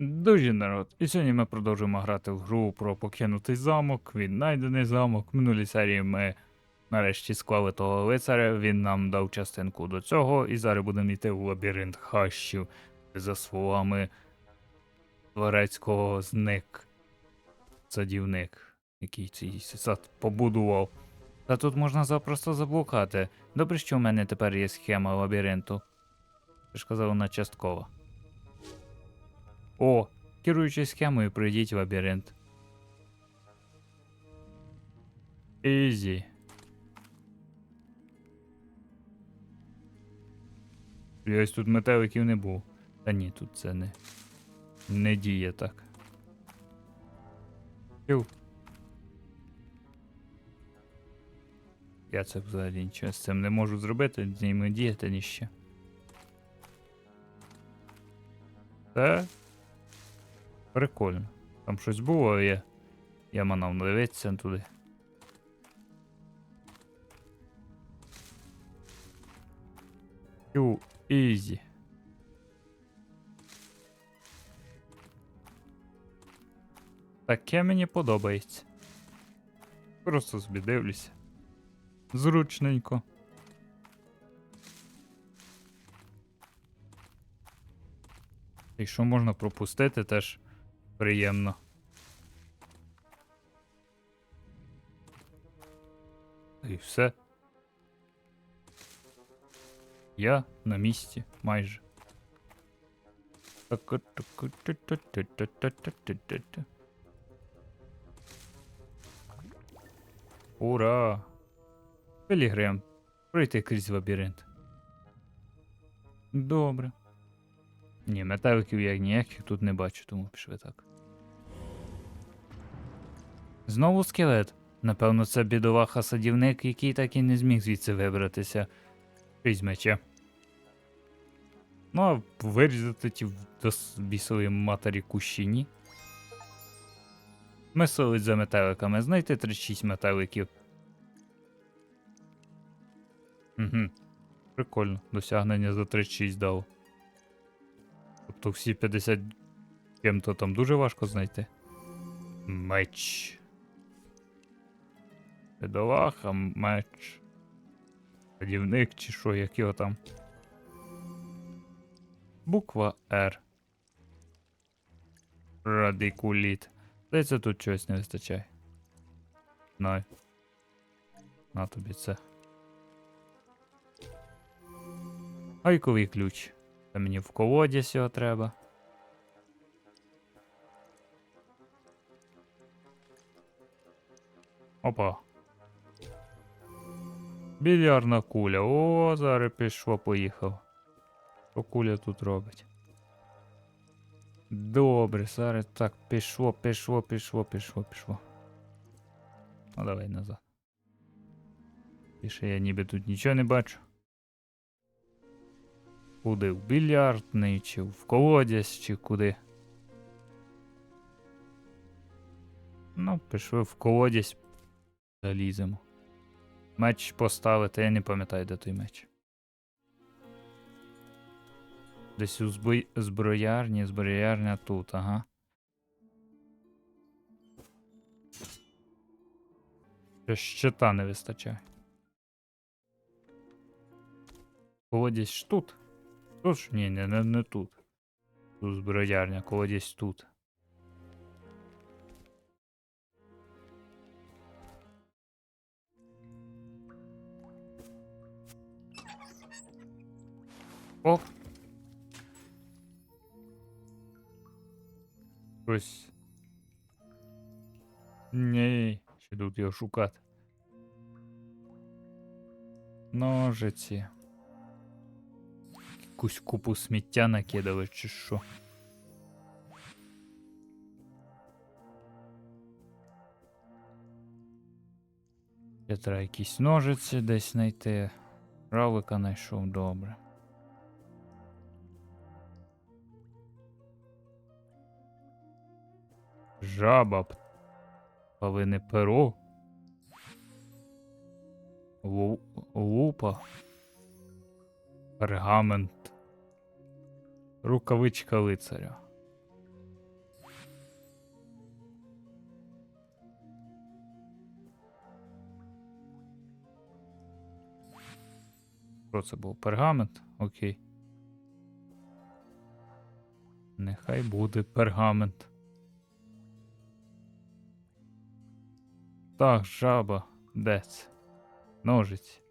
Дуже народ. І сьогодні ми продовжуємо грати в гру про покинутий замок, віднайдений замок. В минулій серії ми нарешті склали того лицаря, він нам дав частинку до цього, і зараз будемо йти в лабіринт хащів за словами Дворецького зник садівник, який цей сад побудував. Та тут можна запросто заблукати. Добре, що в мене тепер є схема лабіринту. Ти ж казав, вона часткова. О, керуючись схемою, пройдіть лабіринт. Ізі. Я ось тут метеликів не був. Та ні, тут це не. Не діє так. Пів. Я це взагалі нічого з цим не можу зробити, з ними діяти ніщо. Це прикольно. Там щось було, а я. Манав дивитися туди. Ю, ізі. Таке мені подобається. Просто собі дивлюся. Зручненько. І що можна пропустити, теж приємно. І все. Я на місці майже. Ура! Пілігрим. Пройти крізь лабіринт. Добре. Ні, металиків я ніяких тут не бачу, тому пішли так. Знову скелет. Напевно, це бідолаха садівник, який так і не зміг звідси вибратися. Крізь. Ну, а вирізати ті бісової матері кущі, ні. Мислить за метеликами. Знайти 36 метеликів. Угу. Прикольно. Досягнення за 36 дало. Тобто всі 50 кем-то там дуже важко знайти. Меч. Бідолаха, меч. Садівник чи що, як його там. Буква Р. Радикуліт. Здається, тут чогось не вистачає. На. На тобі це. Гайковий ключ. Це мені в колодязь його треба. Опа. Більярдна куля. О, зараз пішло, поїхав. Що куля тут робить? Добре, зараз так, пішло, пішло, пішло, пішло, пішло. Ну давай назад. Більше я ніби тут нічого не бачу. Куди? В більярдний, чи в колодязь, чи куди. Ну, пішли в колодязь. Заліземо. Меч поставити, я не пам'ятаю, де той меч. Десь у збой... зброярні, зброярня тут, ага. Ще щита не вистачає. Колодязь ж тут. Тут ж? Ні, не, не, не тут. Тут зброярня, колодязь тут. Оп. Ось. Ні, ще тут його шукати. Ножиці. Якусь купу сміття накидали, чи що. Ще треба якісь ножиці десь знайти. Равлика знайшов добре. жаба, павине перо, лупа, пергамент, рукавичка лицаря. Що це був? Пергамент? Окей. Нехай буде пергамент. Так, жаба. Де це? Ножиці.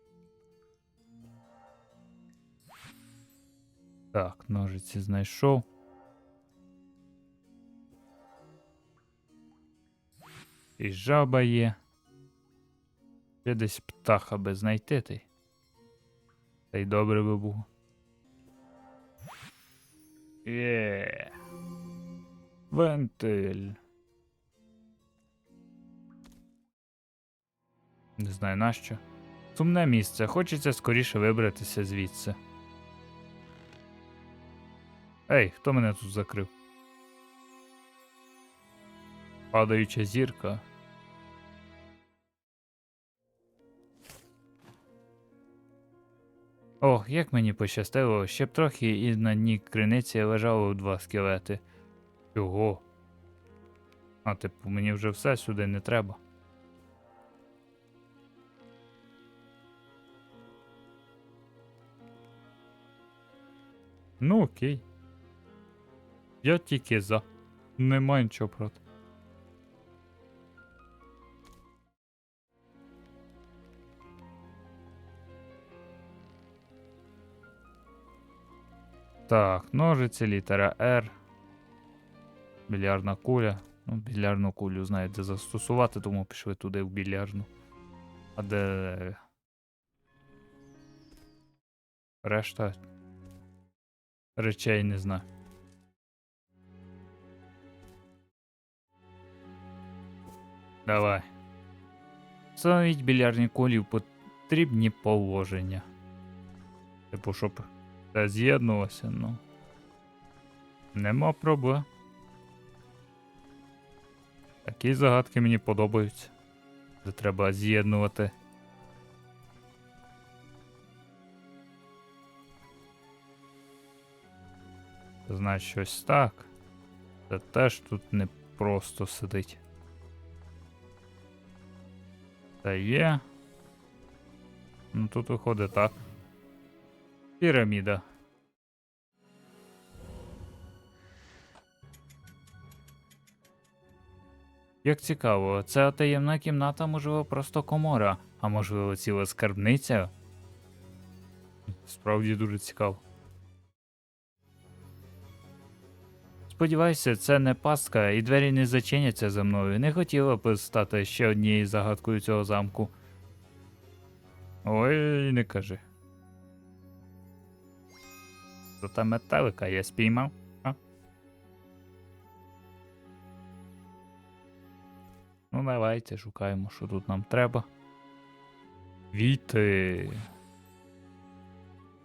Так, ножиці знайшов. І жаба є. Ще десь птаха би знайти ти. Та й добре би було. Є. Вентиль. Не знаю нащо. Сумне місце. Хочеться скоріше вибратися звідси. Ей, хто мене тут закрив? Падаюча зірка. Ох, як мені пощастило, ще б трохи і на дні криниці лежало два скелети. Чого? А, типу, мені вже все сюди не треба. Ну окей. Я тільки за. Нема нічого проти. Так, ножиці, літера R. Більярдна куля. Ну, більярдну кулю знаю, де застосувати, тому пішли туди в більярдну. А де. Решта речей не знаю. Давай. Встановіть більярдні кулі в потрібні положення. Типу, щоб це з'єднувалося, ну. Нема проблем. Такі загадки мені подобаються. Де треба з'єднувати. Значить, щось так. Це теж тут не просто сидить. Та є. Ну тут виходить так. Піраміда. Як цікаво, ця таємна кімната, можливо, просто комора, а можливо, ціла скарбниця. Справді дуже цікаво. Сподіваюся, це не пастка, і двері не зачиняться за мною. Не хотіла б стати ще однією загадкою цього замку. Ой, не кажи. То та метелика я спіймав. А? Ну, давайте шукаємо, що тут нам треба. Квіти.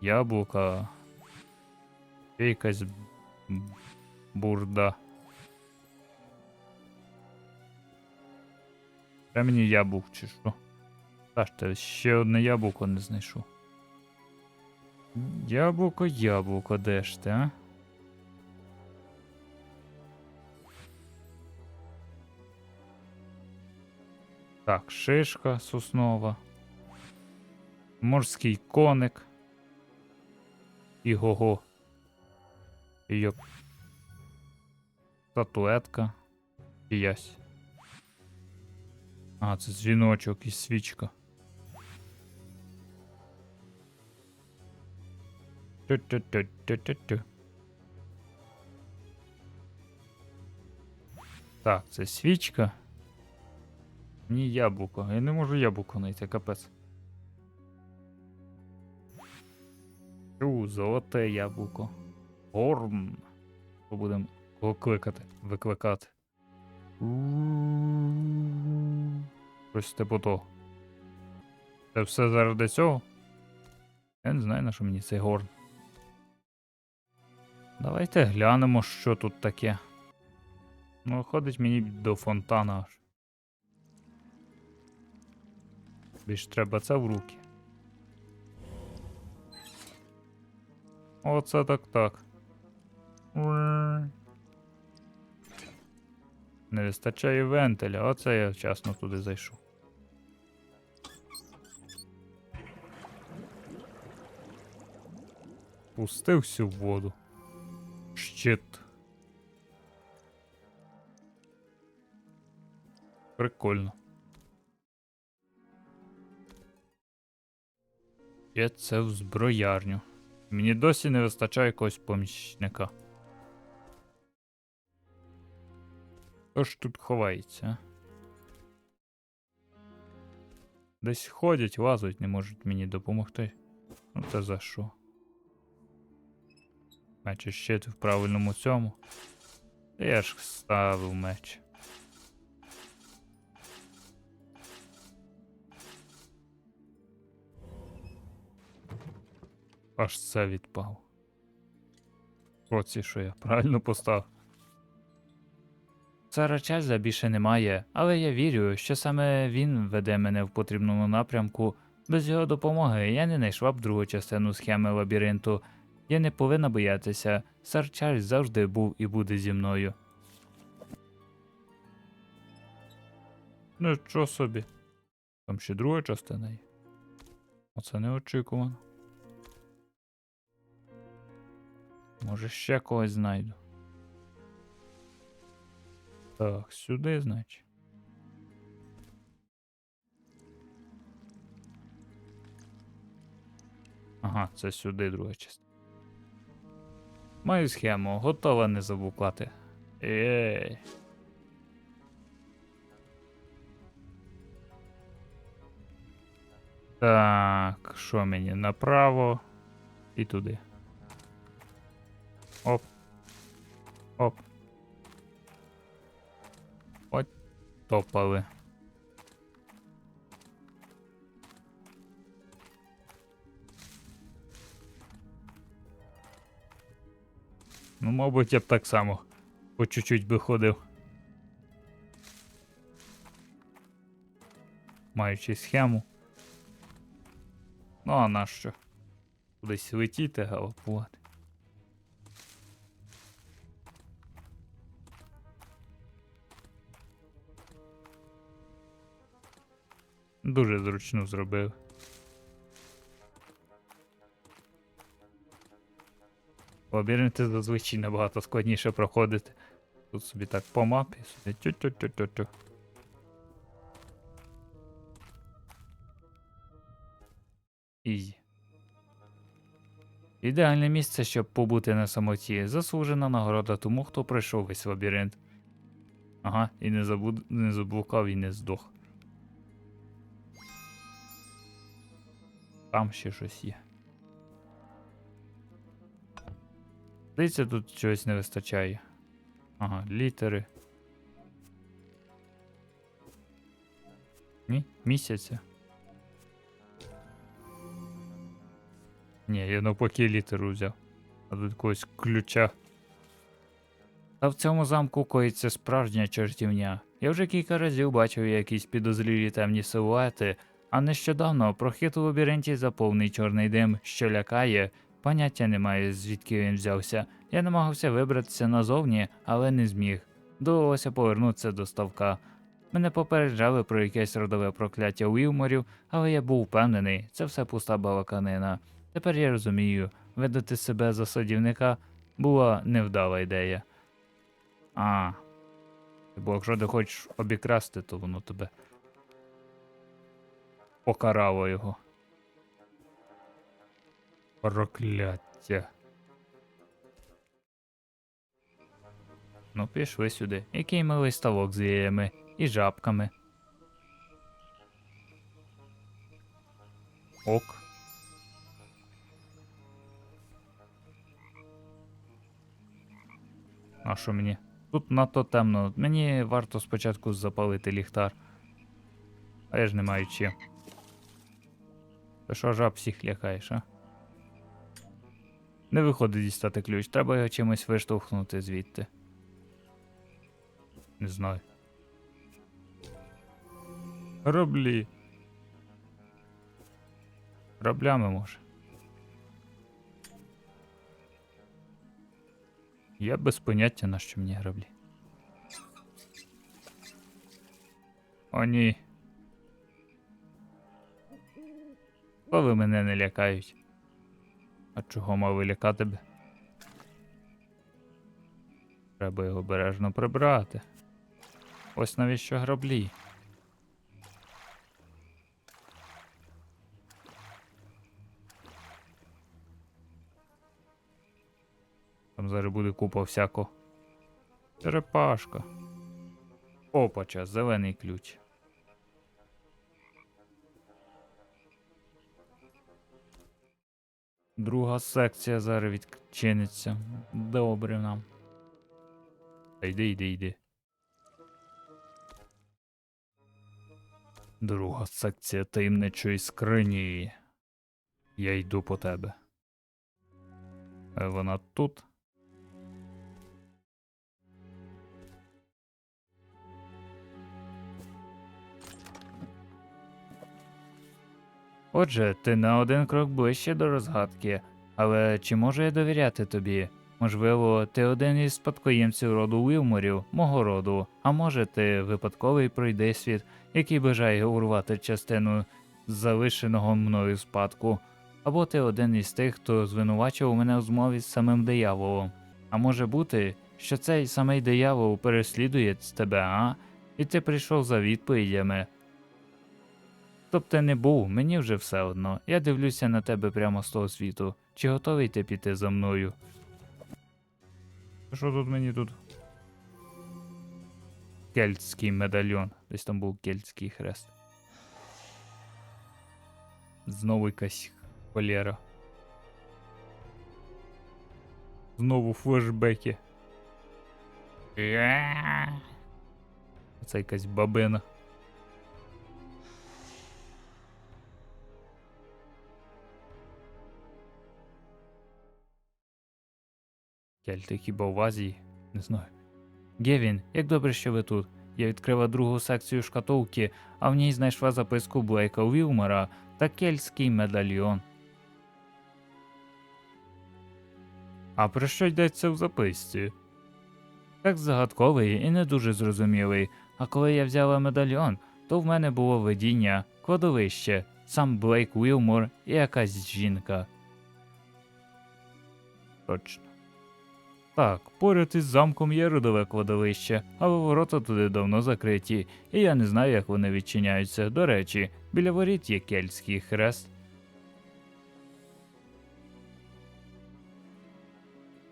Яблука. Ще якась бурда. Це мені яблук чи що? Та ж ще одне яблуко не знайшов. Яблуко, яблуко, де ж ти, а? Так, шишка соснова. Морський коник. Іго-го. Йоп. Статуетка. Ясь. А, це дзвіночок і свічка. Тю-тю-тю-тю-тю-тю. Так, це свічка. Ні, яблуко. Я не можу яблуко знайти, капець. У, золоте яблуко. Горм. Що будемо кого кликати, викликати. Щось типу. Це все заради цього? Я не знаю, на що мені цей горн. Давайте глянемо, що тут таке. Ну, виходить мені до фонтана аж. Більш треба це в руки. Оце так так. Не вистачає вентиля, оце я вчасно туди зайшов. Спустився в воду. Щит. Прикольно. Я це в зброярню. Мені досі не вистачає якогось помічника. Хто ж тут ховається? Десь ходять, лазуть, не можуть мені допомогти. Ну це за що? Меч щит в правильному цьому. Я ж ставив меч. Аж це відпав. Оці що я правильно поставив. Цара Чарльза більше немає, але я вірю, що саме він веде мене в потрібному напрямку. Без його допомоги я не знайшла б другу частину схеми лабіринту. Я не повинна боятися. Сар Чарльз завжди був і буде зі мною. Нічого собі. Там ще друга частина є. Оце неочікувано. Може ще когось знайду. Так, сюди, значить. Ага, це сюди друга частина. Маю схему, готова не заблукати. Ей. Так, що мені направо і туди. Оп. Оп. Топали. Ну, мабуть, я б так само по чуть-чуть би ходив. Маючи схему. Ну, а нащо? Кудись летіти, галопувати. Дуже зручно зробив. Лабіринти зазвичай набагато складніше проходити. Тут собі так по мапі, собі тю-тю-тю-тю-тю. Ізі. Ідеальне місце, щоб побути на самоті. Заслужена нагорода тому, хто пройшов весь лабіринт. Ага, і не, забуд... не заблукав і не здох. Там ще щось є. Здається, тут чогось не вистачає. Ага, літери. Ні? Місяця. Ні, я навпаки літеру взяв. А тут якогось ключа. Та в цьому замку коїться справжня чортівня. Я вже кілька разів бачив якісь підозрілі темні силуети, а нещодавно прохід у лабіринті заповний чорний дим, що лякає. Поняття немає, звідки він взявся. Я намагався вибратися назовні, але не зміг. Довелося повернутися до ставка. Мене попереджали про якесь родове прокляття Уілморів, але я був впевнений, це все пуста балаканина. Тепер я розумію, видати себе за садівника була невдала ідея. А. Бо якщо ти хочеш обікрасти, то воно тебе покарало його. Прокляття. Ну, пішли сюди. Який милий ставок з яями і жабками. Ок. А що мені? Тут надто темно. Мені варто спочатку запалити ліхтар. А я ж не маю чим. Що жаб всіх лякаєш, а? Не виходить дістати ключ, треба його чимось виштовхнути звідти. Не знаю. Граблі. Граблями може. Я без поняття на що мені граблі. О, ні. Коли мене не лякають. А чого мав вилякати тебе? Треба його обережно прибрати. Ось навіщо граблі. Там зараз буде купа всякого. Черепашка. Опача, зелений ключ. Друга секція зараз відчиниться. Добре нам. Та йди, йди, йди. Друга секція таємничої скрині. Я йду по тебе. Вона тут. Отже, ти на один крок ближче до розгадки, але чи можу я довіряти тобі? Можливо, ти один із спадкоємців роду Уілморів, мого роду, а може ти випадковий пройдисвіт, який бажає урвати частину залишеного мною спадку, або ти один із тих, хто звинувачував мене у змові з самим дияволом. А може бути, що цей самий диявол переслідує тебе, а? І ти прийшов за відповідями. Хто б ти не був, мені вже все одно. Я дивлюся на тебе прямо з того світу. Чи готовий ти піти за мною? Що тут мені тут? Кельтський медальйон. Десь там був кельтський хрест. Знову якась холєра. Знову флешбеки. Це якась бабина. Кельти хіба в Азії? Не знаю. Гевін, як добре, що ви тут. Я відкрила другу секцію шкатулки, а в ній знайшла записку Блейка Вілмера та кельтський медальйон. А про що йдеться в записці? Текст загадковий і не дуже зрозумілий, а коли я взяла медальйон, то в мене було видіння, кладовище, сам Блейк Вілмор і якась жінка. Точно. Так, поряд із замком є родове кладовище, але ворота туди давно закриті, і я не знаю, як вони відчиняються. До речі, біля воріт є кельтський хрест.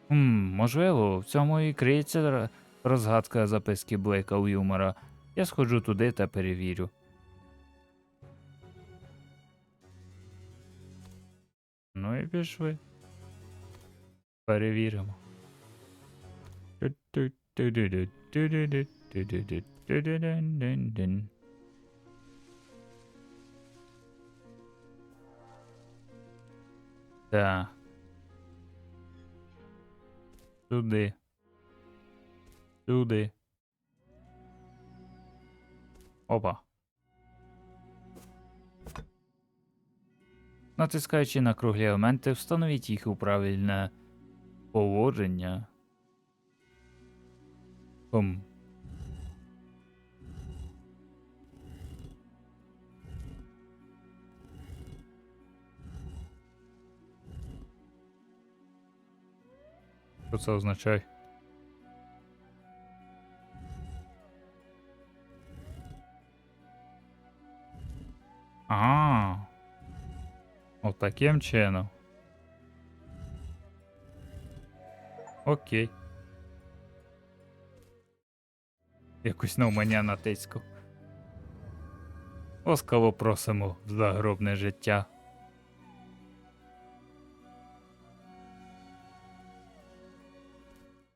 Хм, можливо, в цьому і криється розгадка записки Блейка Уілмора. Я сходжу туди та перевірю. Ну і пішли. Перевіримо. Так. Туди. Туди. Опа. Натискаючи на круглі елементи, встановіть їх у правильне положення. Хм. Що це означає? А. Отаким чином. Окей. Якусь навмання натискав. Ласкаво просимо в загробне життя.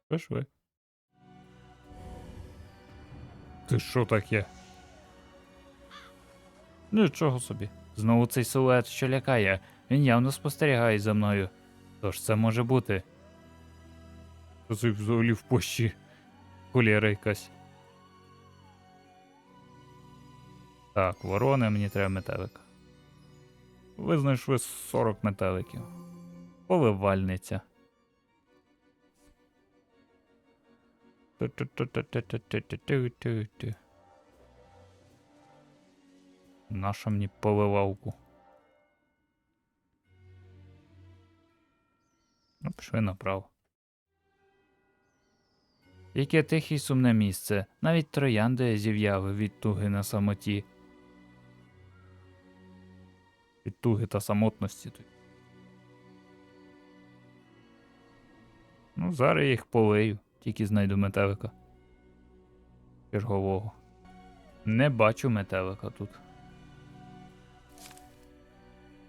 Пішли. Ти що таке? Нічого собі. Знову цей силует, що лякає. Він явно спостерігає за мною. Тож це може бути. Що це взагалі в пощі? Холєра якась. Так, ворони, мені треба метелик. Ви знайшли 40 метеликів. Поливальниця. Наша мені поливалку. Ну, пішли направо. Яке тихе й сумне місце, навіть троянди зів'яли від туги на самоті. Від туги та самотності. Ну, зараз я їх полию, тільки знайду метелика. Чергового. Не бачу метелика тут.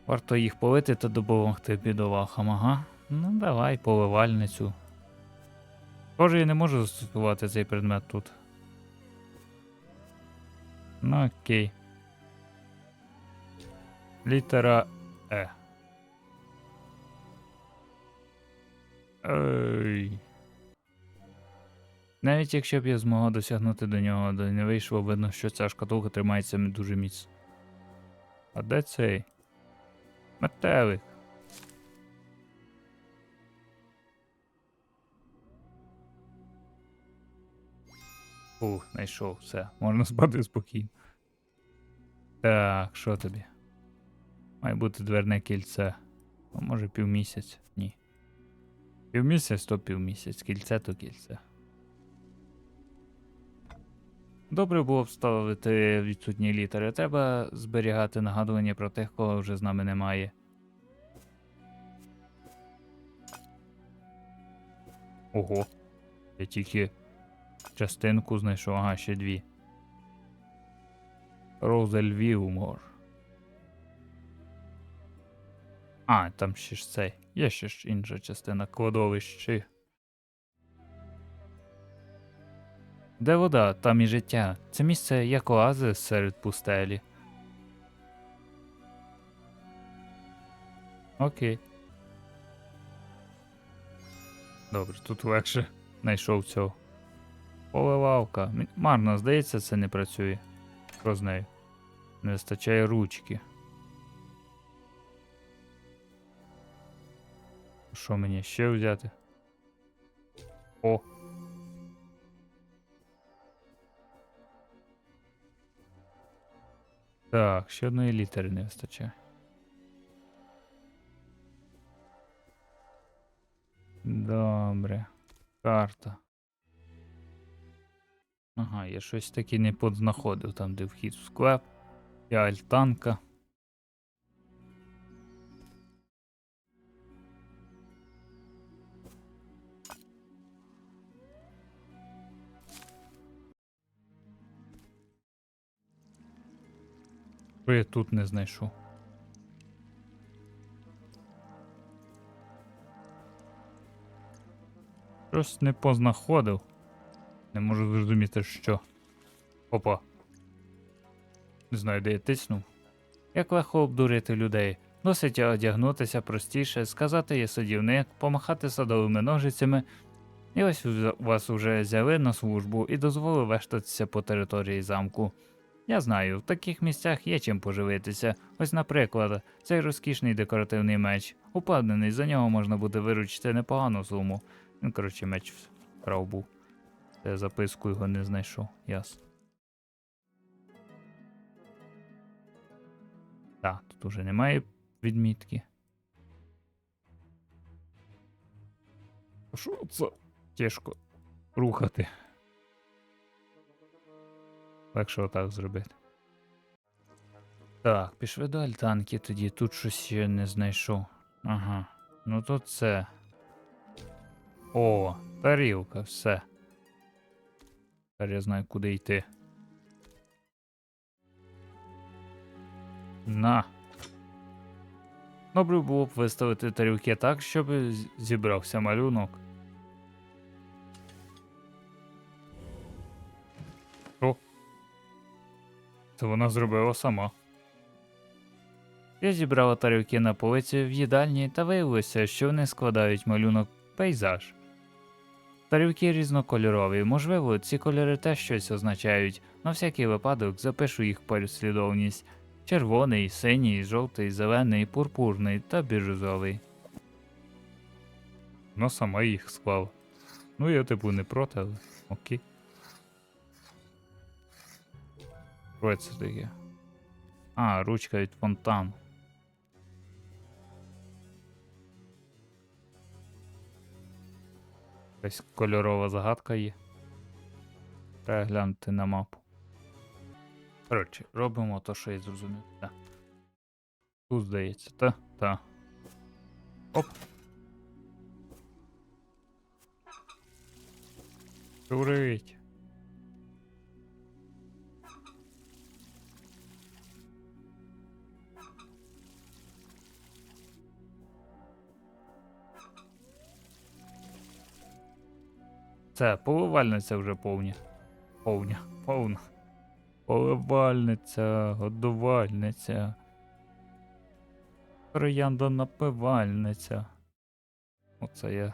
Варто їх полити та допомогти бідолахам, ага. Ну, давай, поливальницю. Схоже, я не можу застосувати цей предмет тут. Ну окей. Літера Е. Ей. Навіть якщо б я змогла досягнути до нього, де не вийшло, видно, що ця шкатулка тримається дуже міцно. А де цей? Метелик. Ух, знайшов, все. Можна спати спокійно. Так, що тобі? Має бути дверне кільце. А може півмісяць? Ні. Півмісяць то півмісяць, кільце то кільце. Добре було б ставити відсутні літери. Треба зберігати нагадування про тих, кого вже з нами немає. Ого. Я тільки частинку знайшов, ага, ще дві. Розельвілмор. А, там ще ж цей. Є ще ж інша частина кладовищі. Де вода, там і життя. Це місце як оазис серед пустелі. Окей. Добре, тут легше знайшов цього. Поливалка. Марно, здається, це не працює. Що з нею? Не вистачає ручки. Що мені ще взяти? О. Так, ще одної літери не вистачає. Добре. Карта. Ага, я щось таки не подзнаходив там, де вхід в склеп. І альтанка. Що я тут не знайшов? Щось не познаходив. Не можу зрозуміти, що. Опа. Не знаю, де я тиснув. Як легко обдурити людей. Досить одягнутися простіше, сказати я садівник, помахати садовими ножицями. І ось вас уже взяли на службу і дозволили вештатися по території замку. Я знаю, в таких місцях є чим поживитися. Ось, наприклад, цей розкішний декоративний меч. Упевнений, за нього можна буде виручити непогану суму. Ну, коротше, меч вкрав був. Це записку його не знайшов, ясно. Так, тут уже немає відмітки. Що це? Тяжко рухати. Легше отак зробити. Так, пішли до альтанки тоді. Тут щось ще не знайшов. Ага. Ну то це. О, тарілка, все. Тепер я знаю, куди йти. На. Добре було б виставити тарілки так, щоб зібрався малюнок. Це вона зробила сама. Я зібрала тарілки на полиці в їдальні та виявилося, що вони складають малюнок пейзаж. Тарілки різнокольорові, можливо, ці кольори теж щось означають. На всякий випадок запишу їх послідовність: червоний, синій, жовтий, зелений, пурпурний та бірюзовий. Ну, сама їх склала. Ну, я типу не проти, але окей. Що? А, ручка від фонтану. Якась кольорова загадка є. Треба глянути на мапу. Коротше, робимо то, що я зрозумів. Так. Тут здається, та? Та. Оп. Курить. Це поливальниця вже повня. Повня, повна. Поливальниця, годувальниця. Троянда напивальниця. Оце я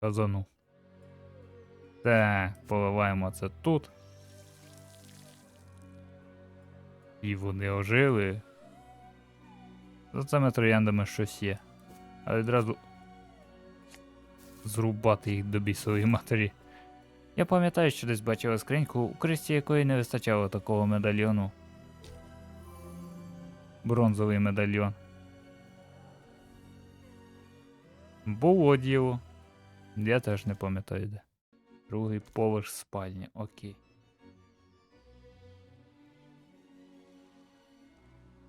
казану. Так, поливаємо це тут. І вони ожили. За цими трояндами щось є. А відразу зрубати їх до бісової матері. Я пам'ятаю, що десь бачила скриньку, у кристі якої не вистачало такого медальйону. Бронзовий медальйон. Було діло. Я теж не пам'ятаю де. Другий поверх спальні, окей.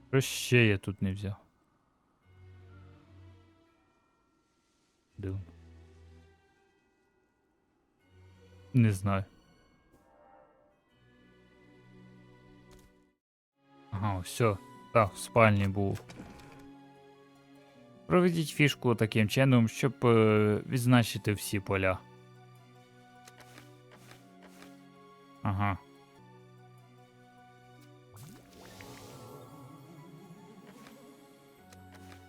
Що ще я тут не взяв? Дивно. Не знаю. Ага, все. Так, в спальні був. Проведіть фішку таким чином, щоб е, відзначити всі поля. Ага.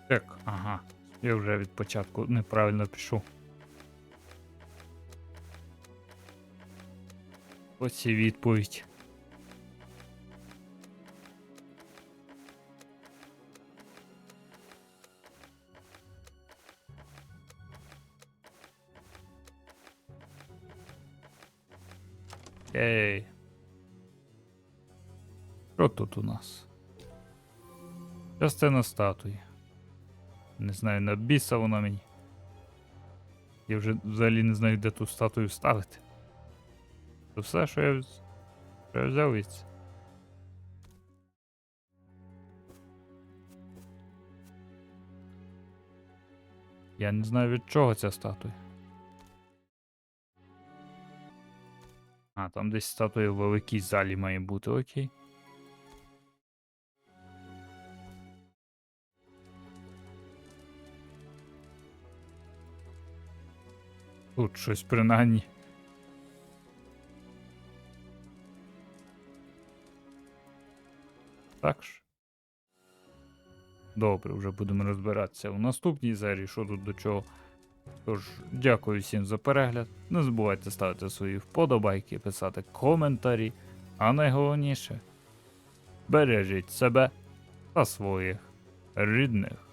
Так, ага. Я вже від початку неправильно пішов. Ось і відповідь. Ей. Що тут у нас? Частина статуї. Не знаю, на біса вона мені. Я вже взагалі не знаю, де ту статую ставити. Це все, що я, що я взяв від. Я не знаю від чого ця статуя. А, там десь статуя в великій залі має бути, окей. Тут щось принаймні. Так ж. Добре, вже будемо розбиратися у наступній серії, що тут до чого. Тож, дякую всім за перегляд. Не забувайте ставити свої вподобайки, писати коментарі. А найголовніше бережіть себе та своїх рідних.